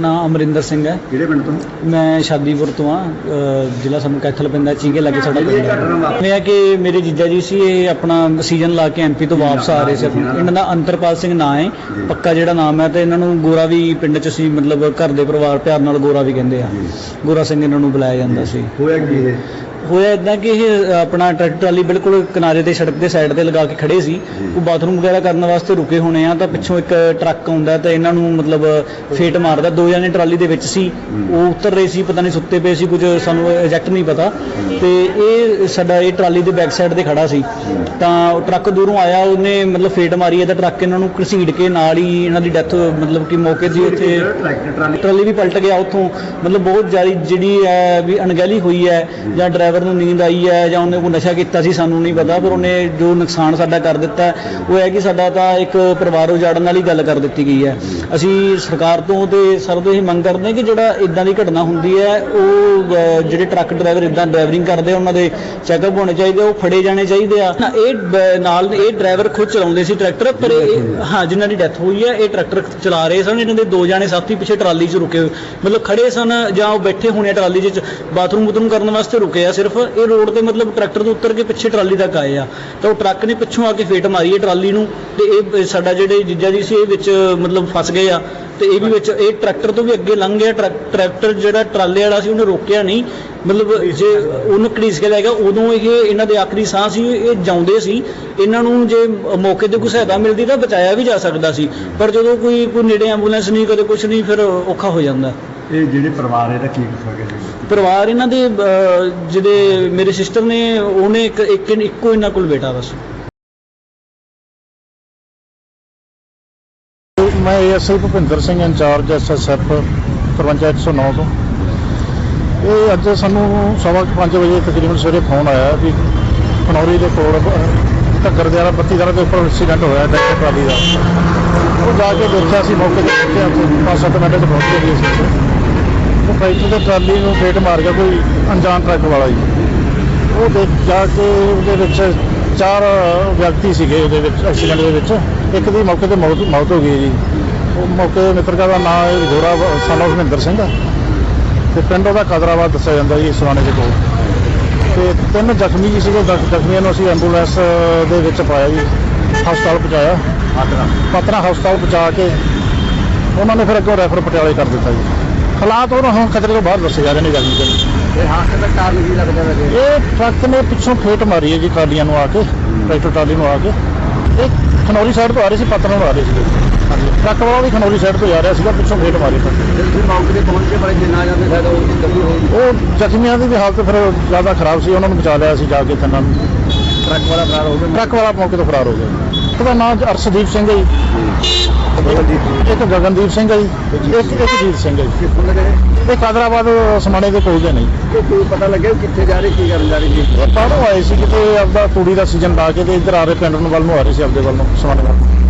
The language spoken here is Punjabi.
ਨਾਮ ਅਮਰਿੰਦਰ ਸਿੰਘ ਹੈ। ਕਿਹੜੇ ਪਿੰਡ ਤੋਂ? ਮੈਂ ਸ਼ਾਦੀਪੁਰ ਤੋਂ ਆ ਜ਼ਿਲ੍ਹਾ ਸਾਨੂੰ ਕੈਥਲ ਪੈਂਦਾ ਚੀਗੇ ਲੱਗੇ ਸਾਡਾ ਇਹ ਪਿੰਡ। ਹੈ ਇਹ ਕਿ ਮੇਰੇ ਜੀਜਾ ਜੀ ਸੀ ਇਹ ਆਪਣਾ ਸੀਜ਼ਨ ਲਾ ਕੇ ਐਮਪੀ ਤੋਂ ਵਾਪਸ ਆ ਰਹੇ ਸੀ। ਆਪਣਾ- ਇਹਨਾਂ ਦਾ ਅੰਤਰਪਾਲ ਸਿੰਘ ਨਾਂ ਹੈ। ਪੱਕਾ ਜਿਹੜਾ ਨਾਮ ਹੈ ਤੇ ਇਹਨਾਂ ਨੂੰ ਗੋਰਾ ਵੀ ਪਿੰਡ 'ਚ ਸੀ ਮਤਲਬ ਘਰ ਦੇ ਪਰਿਵਾਰ ਪਿਆਰ ਨਾਲ ਗੋਰਾ ਵੀ ਕਹਿੰਦੇ ਆ। ਗੋਰਾ ਸਿੰਘ ਇਹਨਾਂ ਨੂੰ ਬੁਲਾਇਆ ਜਾਂਦਾ ਸੀ। ਹੋਇਆ ਕੀ ਇਹ? ਹੋਇਆ ਇਦਾਂ ਕਿ ਇਹ ਆਪਣਾ ਟਰੈਕਟਰ ਟਰਾਲੀ ਬਿਲਕੁਲ ਕਿਨਾਰੇ ਤੇ ਸੜਕ ਦੇ ਸਾਈਡ ਤੇ ਲਗਾ ਕੇ ਖੜੇ ਸੀ। ਉਹ ਬਾਥਰੂਮ ਵਗੈਰਾ ਕਰਨ ਵਾਸਤੇ ਰੁਕੇ ਹੋਣੇ ਆ, ਤਾਂ ਪਿੱਛੋਂ ਇੱਕ ਟਰੱਕ ਆਉਂਦਾ ਤਾਂ ਇਹਨਾਂ ਨੂੰ ਮਤਲਬ ਫੇਟ ਮਾਰਦਾ। ਦੋ ਜਣੇ ਟਰਾਲੀ ਦੇ ਵਿੱਚ ਸੀ। ਉਹ ਉਤਰ ਰਹੇ ਸੀ, ਪਤਾ ਨਹੀਂ ਸੁੱਤੇ ਪਏ ਸੀ, ਕੁਝ ਸਾਨੂੰ ਐਗਜ਼ੈਕਟ ਨਹੀਂ ਪਤਾ। ਤੇ ਇਹ ਸਾਡਾ, ਇਹ ਟਰਾਲੀ ਦੇ ਬੈਕ ਸਾਈਡ ਤੇ ਖੜਾ ਸੀ। ਤਾਂ ਉਹ ਟਰੱਕ ਦੂਰੋਂ ਆਇਆ, ਉਹਨੇ ਮਤਲਬ ਫੇਟ ਮਾਰੀ ਹੈ ਤਾਂ ਟਰੱਕ ਇਹਨਾਂ ਨੂੰ ਘਸੀੜ ਕੇ ਨਾਲ ਹੀ ਇਹਨਾਂ ਦੀ ਡੈਥ, ਮਤਲਬ ਕਿ ਮੌਕੇ ਦੀ ਉੱਥੇ ਟਰਾਲੀ ਵੀ ਪਲਟ ਗਿਆ ਉੱਥੋਂ। ਮਤਲਬ ਬਹੁਤ ਜ਼ਿਆਦਾ ਜਿਹੜੀ ਹੈ ਵੀ ਅਣਗਹਿਲੀ ਹੋਈ ਹੈ ਜਾਂ ਡਰਾਈਵਰ ਨੂੰ ਨੀਂਦ ਆਈ ਹੈ ਜਾਂ ਉਹਨੇ ਕੋਈ ਨਸ਼ਾ ਕੀਤਾ ਸੀ ਸਾਨੂੰ ਨਹੀਂ ਪਤਾ ਪਰ ਉਹਨੇ ਜੋ ਨੁਕਸਾਨ ਸਾਡਾ ਕਰ ਦਿੱਤਾ ਉਹ ਹੈ ਕਿ ਸਾਡਾ ਤਾਂ ਇੱਕ ਪਰਿਵਾਰ ਉਜਾੜਨ ਵਾਲੀ ਗੱਲ ਕਰ ਦਿੱਤੀ ਗਈ ਹੈ। ਅਸੀਂ ਸਰਕਾਰ ਤੋਂ ਤੇ ਸਰ ਤੋਂ ਇਹ ਮੰਗ ਕਰਦੇ ਹਾਂ ਕਿ ਜਿਹੜਾ ਇਦਾਂ ਦੀ ਘਟਨਾ ਹੁੰਦੀ ਹੈ ਉਹ ਜਿਹੜੇ ਟਰੱਕ ਡਰਾਈਵਰ ਇਦਾਂ ਡਰਾਈਵਰਿੰਗ ਕਰਦੇ ਉਹਨਾਂ ਦੇ ਚੈੱਕਅਪ ਹੋਣੇ ਚਾਹੀਦੇ ਆ, ਉਹ ਫੜੇ ਜਾਣੇ ਚਾਹੀਦੇ ਆ। ਇਹ ਨਾਲ ਇਹ ਡਰਾਈਵਰ ਖੁਦ ਚਲਾਉਂਦੇ ਸੀ ਟਰੈਕਟਰ ਪਰ ਇਹ ਹਾਂ ਜਿਨ੍ਹਾਂ ਦੀ ਡੈਥ ਹੋਈ ਹੈ ਇਹ ਟਰੈਕਟਰ ਚਲਾ ਰਹੇ ਸਨ ਇਹਨਾਂ ਦੇ ਦੋ ਜਾਣੇ ਸਾਥੀ ਪਿੱਛੇ ਟਰਾਲੀ 'ਚ ਰੁਕੇ ਮਤਲਬ ਖੜੇ ਸਨ ਜਾਂ ਉਹ ਬੈਠੇ ਹੋਣੇ ਆ ਟਰਾਲੀ 'ਚ ਬਾਥਰੂਮ ਬੂਥਰੂਮ ਕਰਨ ਵਾਸਤੇ ਰੁਕੇ ਆ ਸਿਰਫ ਇਹ ਰੋਡ ਤੇ ਮਤਲਬ ਟਰੈਕਟਰ ਤੋਂ ਉੱਤਰ ਕੇ ਪਿੱਛੇ ਟਰਾਲੀ ਤੱਕ ਆਏ ਆ। ਤਾਂ ਉਹ ਟਰੱਕ ਨੇ ਪਿੱਛੋਂ ਆ ਕੇ ਫੇਟ ਮਾਰੀ ਹੈ ਟਰਾਲੀ ਨੂੰ ਤੇ ਇਹ ਸਾਡਾ ਜਿਹੜੇ ਜੀਜਾ ਜੀ ਸੀ, ਇਹ ਵਿੱਚ ਮਤਲਬ ਫਸ ਗਏ ਆ। ਤੇ ਇਹ ਵੀ ਵਿੱਚ ਇਹ ਟਰੈਕਟਰ ਤੋਂ ਵੀ ਅੱਗੇ ਲੰਘ ਗਿਆ। ਟਰੈਕਟਰ ਜਿਹੜਾ ਟਰਾਲੇ ਵਾਲਾ ਸੀ, ਉਹਨੇ ਰੋਕਿਆ ਨਹੀਂ। ਮਤਲਬ ਜੇ ਉਹਨੂੰ ਘੜੀਸ ਕੇ ਲੈ ਗਿਆ, ਉਦੋਂ ਇਹ ਇਹਨਾਂ ਦੇ ਆਖਰੀ ਸਾਹ ਸੀ, ਇਹ ਜਾਉਂਦੇ ਸੀ। ਇਹਨਾਂ ਨੂੰ ਜੇ ਮੌਕੇ ਤੇ ਕੋਈ ਸਹਾਇਤਾ ਮਿਲਦੀ ਤਾਂ ਬਚਾਇਆ ਵੀ ਜਾ ਸਕਦਾ ਸੀ। ਪਰ ਜਦੋਂ ਕੋਈ ਕੋਈ ਨੇੜੇ ਐਂਬੂਲੈਂਸ ਨਹੀਂ, ਕਦੇ ਕੁਝ ਨਹੀਂ, ਫਿਰ ਔਖਾ ਹੋ ਜਾਂਦਾ। ਇਹ ਜਿਹੜੇ ਪਰਿਵਾਰ ਇਹਦਾ ਕੀ ਕੁਛ ਹੋ ਪਰਿਵਾਰ ਇਹਨਾਂ ਦੇ ਜਿਹੜੇ ਮੇਰੇ ਸਿਸਟਰ ਨੇ ਉਹਨੇ ਇੱਕ ਇੱਕ ਇੱਕੋ ਇਹਨਾਂ ਕੋਲ ਬੇਟਾ ਬਸ। ਮੈਂ ASI Bhupinder Singh incharge SSF 55109 ਤੋਂ। ਇਹ ਅੱਜ ਸਾਨੂੰ ਸਵਾ ਕੁ ਪੰਜ ਵਜੇ ਤਕਰੀਬਨ ਸਵੇਰੇ ਫੋਨ ਆਇਆ ਵੀ ਖਨੌਰੀ ਦੇ ਕੋਲ ਘੱਗਰ ਦੇ ਵਾਲਾ ਬੱਤੀ ਦਾਰਾ ਦੇ ਉੱਪਰ ਐਕਸੀਡੈਂਟ ਹੋਇਆ ਟਰੈਕਟਰ ਟਰਾਲੀ ਦਾ। ਉਹ ਜਾ ਕੇ ਦੇਖਿਆ ਸੀ ਮੌਕੇ ਤੇ ਪੰਜ ਸੱਤ ਮਿੰਟ 'ਚ ਪਹੁੰਚ ਗਏ ਸੀ ਟਰੈਕਟਰ ਤੇ ਟਰਾਲੀ ਨੂੰ ਫੇਟ ਮਾਰ ਗਿਆ ਕੋਈ ਅਣਜਾਣ ਟਰੱਕ ਵਾਲਾ ਜੀ। ਉਹ ਦੇਖ ਜਾ ਕੇ ਉਹਦੇ ਵਿੱਚ ਚਾਰ ਵਿਅਕਤੀ ਸੀਗੇ ਉਹਦੇ ਵਿੱਚ ਐਕਸੀਡੈਂਟ ਦੇ ਵਿੱਚ। ਇੱਕ ਦੀ ਮੌਕੇ ਤੇ ਮੌਤ ਮੌਤ ਹੋ ਗਈ ਜੀ। ਉਹ ਮੌਕੇ ਦੇ ਮਿੱਤਰਕਾ ਦਾ ਨਾਮ ਗੋਰਾ ਸਨ of ਮਹਿੰਦਰ ਸਿੰਘ। ਤੇ ਪਿੰਡ ਉਹਦਾ ਕਦਰਾਬਾਦ ਦੱਸਿਆ ਜਾਂਦਾ ਜੀ ਸਵਾਨੇ ਦੇ ਕੋਲ। ਤੇ ਤਿੰਨ ਜ਼ਖਮੀ ਜੀ ਸੀਗੇ ਜ਼ਖ- ਜ਼ਖਮੀਆਂ ਨੂੰ ਅਸੀਂ ਐਂਬੂਲੈਂਸ ਦੇ ਵਿੱਚ ਪਾਇਆ ਜੀ ਹਸਪਤਾਲ ਪਹੁੰਚਾਇਆ। ਪਤਰਾ ਹਸਪਤਾਲ ਪਹੁੰਚਾ ਕੇ ਉਹਨਾਂ ਨੇ ਫਿਰ ਅੱਗੋਂ ਰੈਫਰ ਪਟਿਆਲੇ ਕਰ ਦਿੱਤਾ ਜੀ। ਹਾਲਾਤ ਉਹਨਾਂ ਹੁਣ ਖਤਰੇ ਤੋਂ ਬਾਹਰ ਦੱਸੇ ਜਾ ਰਹੇ ਨੇ ਜ਼ਖਮੀ ਦੇ ਇਹ ਹਾਦਸੇ ਦਾ ਕਾਰਨ ਕੀ ਲੱਗਦਾ ਵੈਸੇ? ਇਹ ਟਰੱਕ ਨੇ ਪਿੱਛੋਂ ਫੇਟ ਮਾਰੀ ਹੈ ਜੀ ਟਰਾਲੀਆਂ ਨੂੰ ਆ ਕੇ ਟਰੈਕਟਰ ਟਰਾਲੀ ਨੂੰ ਆ ਕੇ। ਇਹ ਖਨੌਰੀ ਸਾਈਡ ਤੋਂ ਆ ਰਹੇ ਸੀ ਪਤਨਾ ਨੂੰ ਆ ਰਹੇ ਸੀ ਟਰੱਕ ਵਾਲਾ ਵੀ ਖਨੌਰੀ ਸਾਈਡ ਤੋਂ ਜਾ ਰਿਹਾ ਸੀਗਾ ਪਿੱਛੋਂ ਫੇਟ ਮਾਰੀ ਤੁਸੀਂ ਮੌਕੇ ਤੇ ਪਹੁੰਚ ਕੇ ਬੜੇ ਜਿੰਨ ਆ ਜਾਂਦੇ ਸਾਡਾ ਉਹ ਦਿੱਕਤ ਹੋਈ। ਉਹ ਜ਼ਖਮੀਆਂ ਦੀ ਵੀ ਹਾਲਤ ਫਿਰ ਜ਼ਿਆਦਾ ਖਰਾਬ ਸੀ ਉਹਨਾਂ ਨੂੰ ਬਚਾ ਲਿਆ ਸੀ ਜਾ ਕੇ ਥੰਨਾਂ ਨੂੰ। ਟਰੱਕ ਵਾਲਾ ਫਰਾਰ ਹੋ ਗਿਆ। ਟਰੱਕ ਵਾਲਾ ਮੌਕੇ ਤੋਂ ਫਰਾਰ ਹੋ ਗਿਆ। ਉਹਦਾ ਨਾਮ ਅਰਸ਼ਦੀਪ ਸਿੰਘ ਹੈ ਜੀ। ਇੱਕ ਗਗਨਦੀਪ ਸਿੰਘ ਹੈ ਜੀ। ਇੱਕ ਇੱਕ ਜੀਤ ਸਿੰਘ ਹੈ ਜੀ। ਦੇ ਇਹ ਕਾਦਰਾਬਾਦ ਸਮਾਣੇ ਦੇ ਕੋਲ ਦੇ ਨਹੀਂ ਕੋਈ ਪਤਾ ਲੱਗਿਆ ਕਿੱਥੇ ਜਾ ਰਹੇ ਕੀ ਕਰਨ ਜਾ ਰਹੇ ਜੀ ਬਾਹਰੋਂ ਆਏ ਸੀ ਕਿਤੇ ਆਪਦਾ ਤੂੜੀ ਦਾ ਸੀਜ਼ਨ ਲਾ ਕੇ ਤੇ ਇੱਧਰ ਆ ਰਹੇ ਪਿੰਡ ਨੂੰ ਵੱਲ ਨੂੰ ਆ ਰਹੇ ਸੀ ਆਪਦੇ ਵੱਲ ਨੂੰ ਸਮਾਣੇ ਵੱਲ